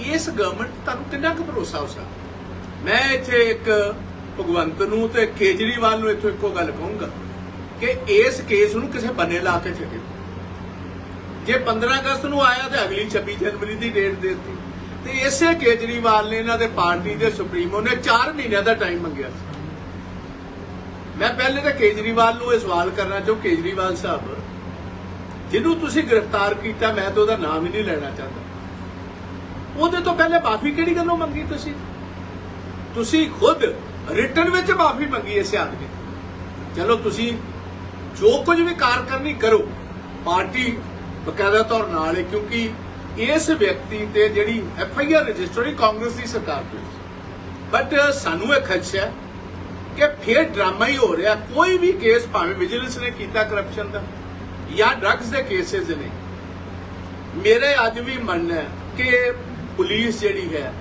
ਇਸ ਗਵਰਨਮੈਂਟ ਤੁਹਾਨੂੰ ਕਿੰਨਾ ਕੁ ਭਰੋਸਾ ਹੋ ਸਕਦਾ ਮੈਂ ਇੱਥੇ ਇੱਕ ਭਗਵੰਤ ਨੂੰ ਤੇ ਕੇਜਰੀਵਾਲ ਨੂੰ ਇੱਥੋਂ ਇੱਕੋ ਗੱਲ ਕਹੂੰਗਾ ਕਿ ਇਸ ਕੇਸ ਨੂੰ ਕਿਸੇ ਬੰਨੇ ਲਾ ਕੇ ਛੱਡਿਓ। ਜੇ 15 ਅਗਸਤ ਨੂੰ ਆਇਆ ਤੇ ਅਗਲੀ 26 ਜਨਵਰੀ ਦੀ ਡੇਟ ਦੇ ਦਿੱਤੀ। ਤੇ ਇਸੇ ਕੇਜਰੀਵਾਲ ਨੇ ਇਹਨਾਂ ਦੇ ਪਾਰਟੀ ਦੇ ਸੁਪਰੀਮੋ ਨੇ 4 ਮਹੀਨਿਆਂ ਦਾ ਟਾਈਮ ਮੰਗਿਆ ਸੀ। ਮੈਂ ਪਹਿਲੇ ਤਾਂ ਕੇਜਰੀਵਾਲ ਨੂੰ ਇਹ ਸਵਾਲ ਕਰਨਾ ਚਾਹੁੰ, ਕੇਜਰੀਵਾਲ ਸਾਹਿਬ, ਜਿਹਨੂੰ ਤੁਸੀਂ ਗ੍ਰਿਫਤਾਰ ਕੀਤਾ, ਮੈਂ ਤਾਂ ਉਹਦਾ ਨਾਮ ਹੀ ਨਹੀਂ ਲੈਣਾ ਚਾਹੁੰਦਾ। ਉਹਦੇ ਤੋਂ ਪਹਿਲੇ ਮਾਫੀ ਕਿਹੜੀ ਗੱਲੋਂ ਮੰਗੀ ਤੁਸੀਂ? ਤੁਸੀਂ ਖੁਦ ਰਿਟਰਨ ਵਿੱਚ ਮਾਫੀ ਮੰਗੀ ਇਸ ਆਦਮੀ ਚਲੋ ਤੁਸੀਂ ਜੋ ਕੁਝ ਵੀ ਕਾਰ ਕਰੋ, ਪਾਰਟੀ ਬਕਾਇਦਾ ਤੌਰ ਨਾਲ ਹੈ, ਕਿਉਂਕਿ ਇਸ ਵਿਅਕਤੀ ਤੇ ਜਿਹੜੀ ਐਫ ਆਈ ਆਰ ਰਜਿਸਟਰ ਹੋਈ ਕਾਂਗਰਸ ਦੀ ਸਰਕਾਰ ਤੋਂ। ਬਟ ਸਾਨੂੰ ਇਹ ਖਦਸ਼ਾ ਹੈ ਕਿ ਫੇਰ ਡਰਾਮਾ ਹੀ ਹੋ ਰਿਹਾ, ਕੋਈ ਵੀ ਕੇਸ ਭਾਵੇਂ ਵਿਜੀਲੈਂਸ ਨੇ ਕੀਤਾ ਕਰਪਸ਼ਨ ਦਾ ਜਾਂ ਡਰੱਗਸ ਦੇ ਕੇਸਿਸ ਨੇ। ਮੇਰੇ ਅੱਜ ਵੀ ਮੰਨਣਾ ਹੈ ਕਿ ਪੁਲਿਸ ਜਿਹੜੀ ਹੈ,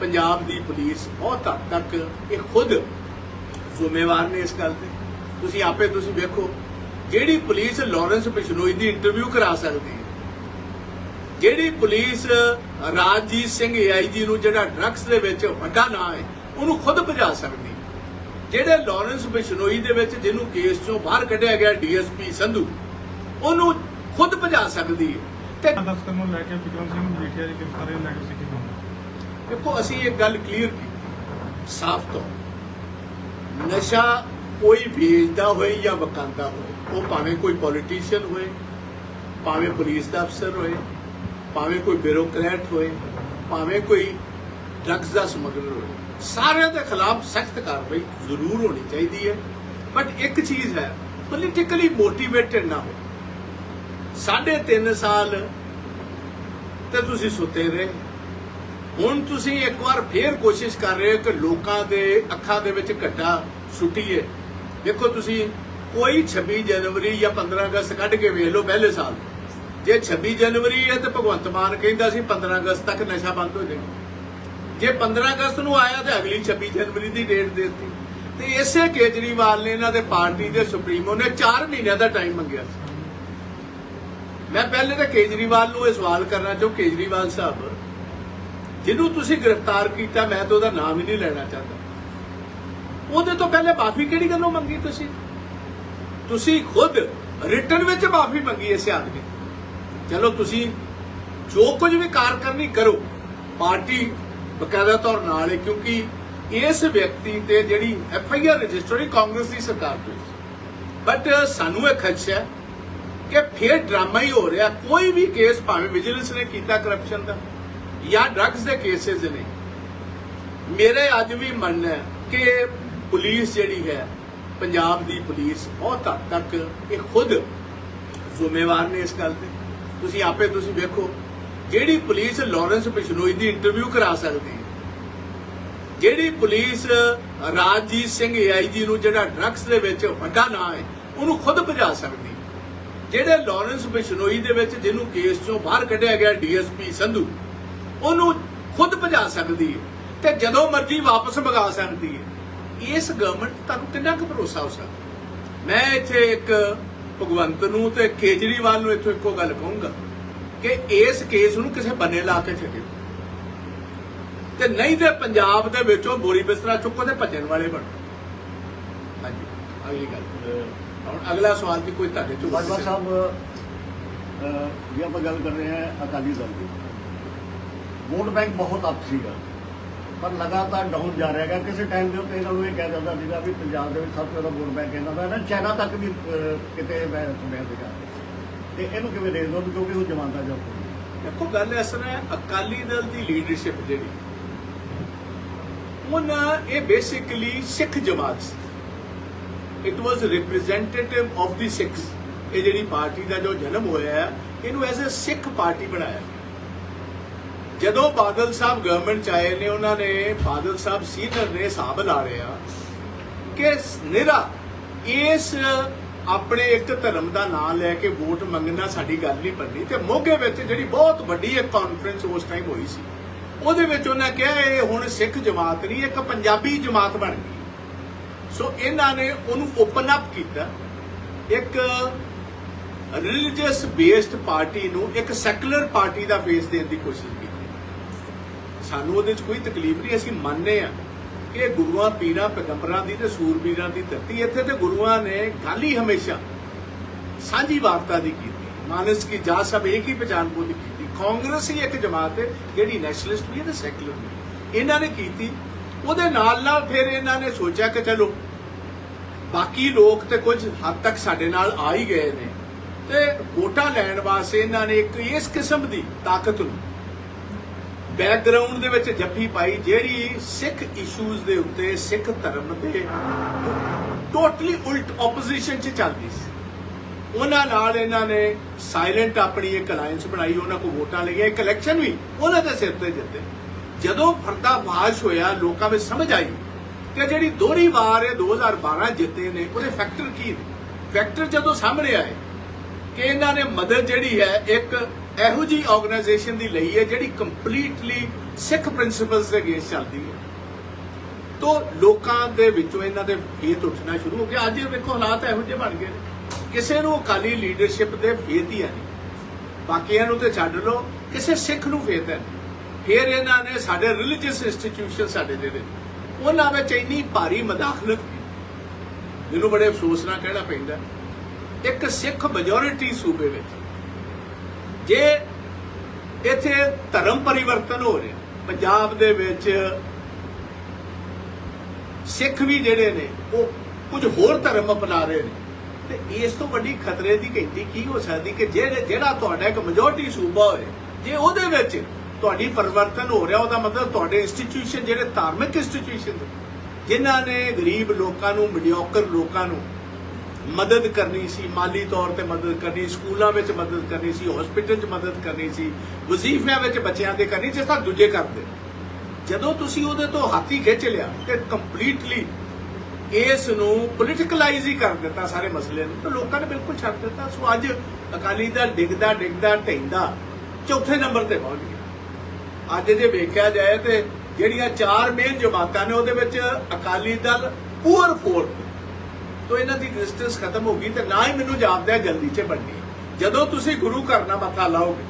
ਪੰਜਾਬ ਦੀ ਪੁਲਿਸ ਬਹੁਤ ਹੱਦ ਤੱਕ ਇਹ ਖੁਦ ਜ਼ਿੰਮੇਵਾਰ ਨੇ ਇਸ ਗੱਲ ਤੇ। ਤੁਸੀਂ ਆਪੇ ਤੁਸੀਂ ਵੇਖੋ, ਜਿਹੜੀ ਪੁਲਿਸ ਲਾਰੈਂਸ ਬਿਸ਼ਨੋਈ ਦੀ ਇੰਟਰਵਿਊ ਕਰਾ ਸਕਦੀ ਹੈ, ਜਿਹੜੀ ਪੁਲਿਸ ਰਾਜਜੀਤ ਸਿੰਘ ਏਆਈਜੀ ਨੂੰ ਜਿਹੜਾ ਡਰੱਗਸ ਦੇ ਵਿੱਚ ਵੱਡਾ ਨਾਂ ਹੈ, ਉਹਨੂੰ ਖੁਦ ਭਜਾ ਸਕਦੀ ਜਿਹੜੇ ਲਾਰੈਂਸ ਬਿਸ਼ਨੋਈ ਦੇ ਵਿੱਚ ਜਿਹਨੂੰ ਕੇਸ ਚੋਂ ਬਾਹਰ ਕੱਢਿਆ ਗਿਆ ਡੀਐਸਪੀ ਸੰਧੂ, ਉਹਨੂੰ ਖੁਦ ਭਜਾ ਸਕਦੀ ਹੈ। ਤੇ ਦਫ਼ਤਰ ਨੂੰ ਲੈ ਕੇ ਵਿਕਰਮ ਸਿੰਘ ਮਜੀਠੀਆ ਦੀ ਗ੍ਰਿਫਤਾਰੀ ਨੂੰ ਲੈ ਕੇ ਸਿੱਖੀ ਦੇਖੋ ਅਸੀਂ ਇਹ ਗੱਲ ਕਲੀਅਰ ਕੀਤੀ। ਸਾਫ਼ ਤੌਰ ਨਸ਼ਾ ਕੋਈ ਵੇਚਦਾ ਹੋਏ ਜਾਂ ਬਕਾਂਦਾ ਹੋਏ ਉਹ ਭਾਵੇਂ ਕੋਈ ਪੋਲੀਟੀਸ਼ੀਅਨ ਹੋਏ ਭਾਵੇਂ ਪੁਲਿਸ ਦਾ ਅਫਸਰ ਹੋਏ ਭਾਵੇਂ ਕੋਈ ਬਿਊਰੋਕਰੇਟ ਹੋਏ ਭਾਵੇਂ ਕੋਈ ਡਰੱਗਸ ਦਾ ਸਮਗਲਰ ਹੋਏ ਸਾਰਿਆਂ ਦੇ ਖਿਲਾਫ ਸਖਤ ਕਾਰਵਾਈ ਜ਼ਰੂਰ ਹੋਣੀ ਚਾਹੀਦੀ ਹੈ। ਬਟ ਇੱਕ ਚੀਜ਼ ਹੈ ਪੋਲੀਟੀਕਲੀ ਮੋਟੀਵੇਟਡ ਨਾ ਹੋਵੇ 3.5 ਸਾਲ ਤੇ ਤੁਸੀਂ ਸੁੱਤੇ ਰਹੇ। ਹੁਣ ਤੁਸੀਂ ਇੱਕ ਵਾਰ ਫੇਰ ਕੋਸ਼ਿਸ਼ ਕਰ ਰਹੇ ਹੋ ਕਿ ਲੋਕਾਂ ਦੇ ਅੱਖਾਂ ਦੇ ਵਿੱਚ ਘੱਟਾ ਸੁੱਟੀਏ। ਦੇਖੋ ਤੁਸੀਂ, ਕੋਈ 26 ਜਨਵਰੀ ਜਾਂ 15 ਅਗਸਤ ਕੱਢ ਕੇ ਵੇਖ ਲਓ ਪਹਿਲੇ ਸਾਲ। ਜੇ 26 ਜਨਵਰੀ ਹੈ ਤੇ ਭਗਵੰਤ ਮਾਨ ਕਹਿੰਦਾ ਸੀ 15 ਅਗਸਤ ਤੱਕ ਨਸ਼ਾ ਬੰਦ ਹੋ ਜਾਏਗਾ। ਜੇ 15 ਅਗਸਤ ਨੂੰ ਆਇਆ ਤੇ ਅਗਲੀ 26 ਜਨਵਰੀ ਦੀ ਡੇਟ ਦੇ ਦਿੱਤੀ। ਤੇ ਇਸੇ ਕੇਜਰੀਵਾਲ ਨੇ ਇਹਨਾਂ ਦੇ ਪਾਰਟੀ ਦੇ ਸੁਪਰੀਮੋ ਨੇ 4 ਮਹੀਨਿਆਂ ਦਾ ਟਾਈਮ ਮੰਗਿਆ ਸੀ। ਮੈਂ ਪਹਿਲੇ ਤਾਂ ਕੇਜਰੀਵਾਲ ਨੂੰ ਇਹ ਸਵਾਲ ਕਰਨਾ ਚਾਹੁੰ, ਕੇਜਰੀਵਾਲ ਸਾਹਿਬ, ਜਿਹਨੂੰ ਤੁਸੀਂ ਗ੍ਰਿਫਤਾਰ ਕੀਤਾ, ਮੈਂ ਤਾਂ ਉਹਦਾ ਨਾਮ ਹੀ ਨਹੀਂ ਲੈਣਾ ਚਾਹੁੰਦਾ। ਉਹਦੇ ਤੋਂ ਪਹਿਲੇ ਮਾਫੀ ਕਿਹੜੀ ਗੱਲੋਂ ਮੰਗੀ ਤੁਸੀਂ? ਤੁਸੀਂ ਖੁਦ ਰਿਟਰਨ ਵਿੱਚ ਮਾਫੀ ਮੰਗੀ ਇਸ ਆਦਮੀ ਚਲੋ ਤੁਸੀਂ ਜੋ ਕੁਝ ਵੀ ਕਾਰਕਰਨੀ ਕਰੋ, ਪਾਰਟੀ ਬਕਾਇਦਾ ਤੌਰ ਨਾਲ ਹੈ, ਕਿਉਂਕਿ ਇਸ ਵਿਅਕਤੀ ਤੇ ਜਿਹੜੀ F I R register Congress ਦੀ ਸਰਕਾਰ ਤੋਂ। ਬਟ ਸਾਨੂੰ ਇਹ ਖਦਸ਼ਾ ਹੈ ਕਿ ਫੇਰ ਡਰਾਮਾ ਹੀ ਹੋ ਰਿਹਾ। ਕੋਈ ਵੀ ਕੇਸ ਭਾਵੇਂ ਵਿਜੀਲੈਂਸ ਨੇ ਕੀਤਾ ਕਰਪਸ਼ਨ ਦਾ ਜਾਂ ਡਰੱਗਸ ਦੇ ਕੇਸਿਸ ਨੇ। ਮੇਰੇ ਅੱਜ ਵੀ ਮੰਨਣਾ ਹੈ ਕਿ ਪੁਲਿਸ ਜਿਹੜੀ ਹੈ, ਪੰਜਾਬ ਦੀ ਪੁਲਿਸ ਬਹੁਤ ਹੱਦ ਤੱਕ ਇਹ ਖੁਦ ਜ਼ਿੰਮੇਵਾਰ ਨੇ ਇਸ ਗੱਲ ਤੇ। ਤੁਸੀਂ ਆਪੇ ਤੁਸੀਂ ਵੇਖੋ, ਜਿਹੜੀ ਪੁਲਿਸ ਲਾਰੈਂਸ ਬਿਸ਼ਨੋਈ ਦੀ ਇੰਟਰਵਿਊ ਕਰਾ ਸਕਦੀ ਹੈ, ਜਿਹੜੀ ਪੁਲਿਸ ਰਾਜਜੀਤ ਸਿੰਘ ਏਆਈਜੀ ਨੂੰ ਜਿਹੜਾ ਡਰੱਗਸ ਦੇ ਵਿੱਚ ਵੱਡਾ ਨਾਂ ਹੈ, ਉਹਨੂੰ ਖੁਦ ਭਜਾ ਸਕਦੀ ਜਿਹੜੇ ਲਾਰੈਂਸ ਬਿਸ਼ਨੋਈ ਦੇ ਵਿੱਚ ਜਿਹਨੂੰ ਕੇਸ ਚੋਂ ਬਾਹਰ ਕੱਢਿਆ ਗਿਆ ਡੀਐਸਪੀ ਸੰਧੂ, ਉਹਨੂੰ ਖੁਦ ਭਜਾ ਸਕਦੀ ਹੈ ਤੇ ਜਦੋਂ ਮਰਜ਼ੀ ਵਾਪਸ ਮੰਗਾ ਸਕਦੀ ਹੈ ਇਸ ਗਵਰਨਮੈਂਟ ਤੁਹਾਨੂੰ ਕਿੰਨਾ ਕੁ ਭਰੋਸਾ ਹੋ ਸਕਦਾ? ਮੈਂ ਇੱਥੇ ਇੱਕ ਭਗਵੰਤ ਨੂੰ ਤੇ ਕੇਜਰੀਵਾਲ ਨੂੰ ਇੱਥੋਂ ਇੱਕੋ ਗੱਲ ਕਹੂੰਗਾ ਕਿ ਇਸ ਕੇਸ ਨੂੰ ਕਿਸੇ ਬੰਨੇ ਲਾ ਕੇ ਛੱਡਿਓ। ਤੇ ਨਹੀਂ ਤੇ ਪੰਜਾਬ ਦੇ ਵਿੱਚੋਂ ਬੋਰੀ ਬਿਸਤਰਾ ਚੁੱਕੋ ਤੇ ਭੱਜਣ ਵਾਲੇ ਬਣੋ। ਹਾਂਜੀ, ਅਗਲੀ ਗੱਲ। ਹੁਣ ਅਗਲਾ ਸਵਾਲ ਵੀ ਕੋਈ ਤੁਹਾਡੇ ਚੋਂ ਬਾਜਵਾ ਸਾਹਿਬ ਅਹ, ਜੇ ਆਪਾਂ ਗੱਲ ਕਰ ਰਹੇ ਹਾਂ ਅਕਾਲੀ ਦਲ ਦੀ। ਵੋਟ ਬੈਂਕ ਬਹੁਤ ਅੱਪ ਸੀਗਾ ਪਰ ਲਗਾਤਾਰ ਡਾਊਨ ਜਾ ਰਿਹਾ ਹੈਗਾ। ਕਿਸੇ ਟਾਈਮ ਦੇ ਉੱਤੇ ਇਹਨਾਂ ਨੂੰ ਇਹ ਕਿਹਾ ਜਾਂਦਾ ਸੀਗਾ ਵੀ ਪੰਜਾਬ ਦੇ ਵਿੱਚ ਸਭ ਤੋਂ ਜ਼ਿਆਦਾ ਵੋਟ ਬੈਂਕ ਇਹਨਾਂ ਦਾ ਹੈ ਨਾ ਚਾਈਨਾ ਤੱਕ ਵੀ ਅਹ, ਕਿਤੇ ਮੈਂ ਸੁਣਿਆ ਸੀਗਾ ਤੇ ਇਹਨੂੰ ਕਿਵੇਂ ਦੇਖਦੇ ਹੋ? ਕਿਉਂਕਿ ਉਹ ਜਮਾਨਤਾ ਜੋਬ ਦੇਖੋ ਗੱਲ ਇਸ ਤਰ੍ਹਾਂ ਹੈ ਅਕਾਲੀ ਦਲ ਦੀ ਲੀਡਰਸ਼ਿਪ ਜਿਹੜੀ ਉਹਨਾਂ ਇਹ ਬੇਸਿਕਲੀ ਸਿੱਖ ਜਮਾਤ ਸੀ। It was representative of the Sikhs ਇਹ ਜਿਹੜੀ ਪਾਰਟੀ ਦਾ ਜੋ ਜਨਮ ਹੋਇਆ ਹੈ, ਇਹਨੂੰ ਐਜ਼ ਅ ਸਿੱਖ ਪਾਰਟੀ ਬਣਾਇਆ। ਜਦੋਂ ਬਾਦਲ ਸਾਹਿਬ ਗਵਰਨਮੈਂਟ ਚ ਆਏ ਨੇ, ਉਹਨਾਂ ਨੇ ਬਾਦਲ ਸਾਹਿਬ ਸੀਨੀਅਰ ਨੇ ਹਿਸਾਬ ਲਾ ਰਿਹਾ ਕਿ ਨਿਰਾ ਇਸ ਆਪਣੇ ਇੱਕ ਧਰਮ ਦਾ ਨਾਮ ਲੈ ਕੇ ਵੋਟ ਮੰਗਣਾ ਸਾਡੀ ਗੱਲ ਨਹੀਂ ਬਣਨੀ ਤੇ ਮੋਗੇ ਵਿੱਚ ਜਿਹੜੀ ਬਹੁਤ ਵੱਡੀ ਇੱਕ ਕਾਨਫਰੰਸ ਉਸ ਟਾਈਮ ਹੋਈ ਸੀ। ਉਹਦੇ ਵਿੱਚ ਉਹਨਾਂ ਕਿਹਾ, ਇਹ ਹੁਣ ਸਿੱਖ ਜਮਾਤ ਨਹੀਂ, ਇੱਕ ਪੰਜਾਬੀ ਜਮਾਤ ਬਣ ਗਈ। ਸੋ ਇਹਨਾਂ ਨੇ ਉਹਨੂੰ ਓਪਨ ਅਪ ਕੀਤਾ। ਇੱਕ ਰਿਲੀਜੀਅਸ ਬੇਸਡ ਪਾਰਟੀ ਨੂੰ ਇੱਕ ਸੈਕੂਲਰ ਪਾਰਟੀ ਦਾ ਫੇਸ ਦੇਣ ਦੀ ਕੋਸ਼ਿਸ਼ ਕੀਤੀ। ਸਾਨੂੰ ਉਹਦੇ 'ਚ ਕੋਈ ਤਕਲੀਫ ਨਹੀਂ, ਅਸੀਂ ਮੰਨਦੇ ਆ ਕਿ ਗੁਰੂਆਂ, ਪੀਰਾਂ, ਪੈਗੰਬਰਾਂ ਦੀ ਤੇ ਸੂਰਬੀਰਾਂ ਦੀ ਧਰਤੀ ਇੱਥੇ ਤੇ ਗੁਰੂਆਂ ਨੇ ਗੱਲ ਹੀ ਹਮੇਸ਼ਾ ਸਾਂਝੀ ਵਾਰਤਾ ਦੀ ਕੀਤੀ। ਮਾਨਸ ਕੀ ਜਾ ਸਭ ਇੱਕ ਹੀ ਪਛਾਣ ਬੁੱਧ ਕੀਤੀ। ਕਾਂਗਰਸ ਹੀ ਇੱਕ ਜਮਾਤ ਹੈ, ਜਿਹੜੀ ਨੈਸ਼ਨਲਿਸਟ ਵੀ ਹੈ ਤੇ ਸੈਕੂਲਰ ਵੀ ਇਹਨਾਂ ਨੇ ਕੀਤੀ ਉਹਦੇ ਨਾਲ ਨਾਲ ਫਿਰ ਇਹਨਾਂ ਨੇ ਸੋਚਿਆ ਕਿ ਚਲੋ, ਬਾਕੀ ਲੋਕ ਤੇ ਕੁਝ ਹੱਦ ਤੱਕ ਸਾਡੇ ਨਾਲ ਆ ਹੀ ਗਏ ਨੇ। ਤੇ ਵੋਟਾਂ ਲੈਣ ਵਾਸਤੇ ਇਹਨਾਂ ਨੇ ਇੱਕ ਇਸ ਕਿਸਮ ਦੀ ਤਾਕਤ ਨੂੰ ਬੈਕਗ੍ਰਾਉਂਡ ਦੇ ਵਿੱਚ ਜੱਫੀ ਪਾਈ, ਜਿਹੜੀ ਸਿੱਖ ਇਸ਼ੂਜ਼ ਦੇ ਉੱਤੇ, ਸਿੱਖ ਧਰਮ ਦੇ ਟੋਟਲੀ ਉਲਟ ਆਪੋਜੀਸ਼ਨ 'ਚ ਚੱਲਦੀ ਸੀ। ਉਹਨਾਂ ਨਾਲ ਇਹਨਾਂ ਨੇ ਸਾਇਲੈਂਟ ਆਪਣੀ ਇੱਕ ਅਲਾਈਅੰਸ ਬਣਾਈ, ਉਹਨਾਂ ਕੋ ਵੋਟਾਂ ਲਈਆਂ, ਇੱਕ ਇਲੈਕਸ਼ਨ ਵੀ ਉਹਨਾਂ ਦੇ ਸਿਰ ਤੇ ਜਿੱਤੇ। ਜਦੋਂ ਫਰਦਾਬਾਸ਼ ਹੋਇਆ, ਲੋਕਾਂ ਵਿੱਚ ਸਮਝ ਆਈ ਕਿ ਜਿਹੜੀ ਦੋਹਰੀ ਵਾਰ ਇਹ 2012 ਜਿੱਤੇ ਨੇ, ਉਹਦੇ ਫੈਕਟਰ ਕੀ ਨੇ? ਫੈਕਟਰ ਜਦੋਂ ਸਾਹਮਣੇ ਆਏ ਕਿ ਇਹਨਾਂ ਨੇ ਮਦਦ ਜਿਹੜੀ ਹੈ, ਇੱਕ ਇਹੋ ਜੀ ਆਰਗੇਨਾਈਜੇਸ਼ਨ ਦੀ ਲਈ ਹੈ, ਜਿਹੜੀ ਕੰਪਲੀਟਲੀ ਸਿੱਖ ਪ੍ਰਿੰਸੀਪਲਸ ਦੇ ਅਗੇਂਸਟ ਚੱਲਦੀ ਹੈ। ਤੋ ਲੋਕਾਂ ਦੇ ਵਿੱਚੋਂ ਇਹਨਾਂ ਦੇ ਫੇਤ ਉੱਠਣਾ ਸ਼ੁਰੂ ਹੋ ਗਿਆ। ਅੱਜ ਇਹ ਵੇਖੋ ਹਾਲਾਤ ਇਹੋ ਜਿਹੇ ਬਣ ਗਏ ਨੇ। ਕਿਸੇ ਨੂੰ ਅਕਾਲੀ ਲੀਡਰਸ਼ਿਪ ਦੇ ਫੇਤ ਹੀ ਹੈ ਨਹੀਂ। ਬਾਕੀਆਂ ਨੂੰ ਤੇ ਛੱਡ ਲਓ, ਕਿਸੇ ਸਿੱਖ ਨੂੰ ਫੇਤ ਹੈ ਨਹੀਂ। ਫਿਰ ਇਹਨਾਂ ਨੇ ਸਾਡੇ ਰਿਲੀਜੀਅਸ ਇੰਸਟੀਟਿਊਸ਼ਨ ਸਾਡੇ ਜਿਹੜੇ, ਉਹਨਾਂ ਵਿੱਚ ਇੰਨੀ ਭਾਰੀ ਮਦਾਖਲਤ ਕੀਤੀ। ਮੈਨੂੰ ਬੜੇ ਅਫਸੋਸ ਨਾਲ ਕਹਿਣਾ ਪੈਂਦਾ ਇੱਕ ਸਿੱਖ ਮੈਜੋਰਿਟੀ ਸੂਬੇ ਵਿੱਚ, ਜੇ ਇੱਥੇ ਧਰਮ ਪਰਿਵਰਤਨ ਹੋ ਰਿਹਾ, ਪੰਜਾਬ ਦੇ ਵਿੱਚ ਸਿੱਖ ਵੀ ਜਿਹੜੇ ਨੇ, ਉਹ ਕੁਝ ਹੋਰ ਧਰਮ ਅਪਣਾ ਰਹੇ ਨੇ, ਤੇ ਇਸ ਤੋਂ ਵੱਡੀ ਖਤਰੇ ਦੀ ਘੰਟੀ ਕੀ ਹੋ ਸਕਦੀ ਕਿ ਜਿਹੜੇ ਜਿਹੜਾ ਤੁਹਾਡਾ ਇੱਕ ਮੈਜੋਰਟੀ ਸੂਬਾ ਹੋਏ, ਜੇ ਉਹਦੇ ਵਿੱਚ ਤੁਹਾਡੀ ਪਰਿਵਰਤਨ ਹੋ ਰਿਹਾ, ਉਹਦਾ ਮਤਲਬ ਤੁਹਾਡੇ ਇੰਸਟੀਟਿਊਸ਼ਨ ਜਿਹੜੇ ਧਾਰਮਿਕ ਇੰਸਟੀਟਿਊਸ਼ਨ ਜਿਨ੍ਹਾਂ ਨੇ ਗਰੀਬ ਲੋਕਾਂ ਨੂੰ ਮੀਡੀਓਕਰ ਲੋਕਾਂ ਨੂੰ ਮਦਦ ਕਰਨੀ ਸੀ, ਮਾਲੀ ਤੌਰ ਤੇ ਮਦਦ ਕਰਨੀ, ਸਕੂਲਾਂ ਵਿੱਚ ਮਦਦ ਕਰਨੀ ਸੀ ਹਸਪੀਟਲ 'ਚ ਮਦਦ ਕਰਨੀ ਸੀ, ਵਜ਼ੀਫਿਆਂ ਵਿੱਚ ਬੱਚਿਆਂ ਦੇ ਕਰਨੀ ਜਿਸ ਤਰ੍ਹਾਂ ਦੂਜੇ ਕਰਦੇ ਜਦੋਂ ਤੁਸੀਂ ਉਹਦੇ ਤੋਂ ਹਾਥੀ ਖਿੱਚ ਲਿਆ ਤੇ ਕੰਪਲੀਟਲੀ ਇਸ ਨੂੰ ਪੋਲਿਟੀਕਲਾਈਜ਼ ਹੀ ਕਰ ਦਿੱਤਾ ਸਾਰੇ ਮਸਲੇ ਨੂੰ, ਤਾਂ ਲੋਕਾਂ ਨੇ ਬਿਲਕੁਲ ਛੱਡ ਦਿੱਤਾ। ਸੋ ਅੱਜ ਅਕਾਲੀ ਦਲ ਡਿੱਗਦਾ ਡਿੱਗਦਾ, ਢਹਿੰਦਾ, ਚੌਥੇ ਨੰਬਰ ਤੇ ਪਹੁੰਚ ਗਿਆ। ਅੱਜ ਜੇ ਵੇਖਿਆ ਜਾਏ ਤੇ ਜਿਹੜੀਆਂ ਚਾਰ ਮੇਨ ਜਮਾਤਾਂ ਨੇ ਉਹਦੇ ਵਿੱਚ ਅਕਾਲੀ ਦਲ ਪੂਰ ਫੋਰਥ ਤੋ ਇਹਨਾਂ ਦੀ ਐਗਜ਼ਿਸਟੈਂਸ ਖਤਮ ਹੋ ਗਈ ਤੇ ਨਾ ਹੀ ਮੈਨੂੰ ਜਾਪਦਾ ਜਲਦੀ ਚ ਬਣਨੀ। ਜਦੋਂ ਤੁਸੀਂ ਗੁਰੂ ਘਰ ਨਾਲ ਮੱਥਾ ਲਾਓਗੇ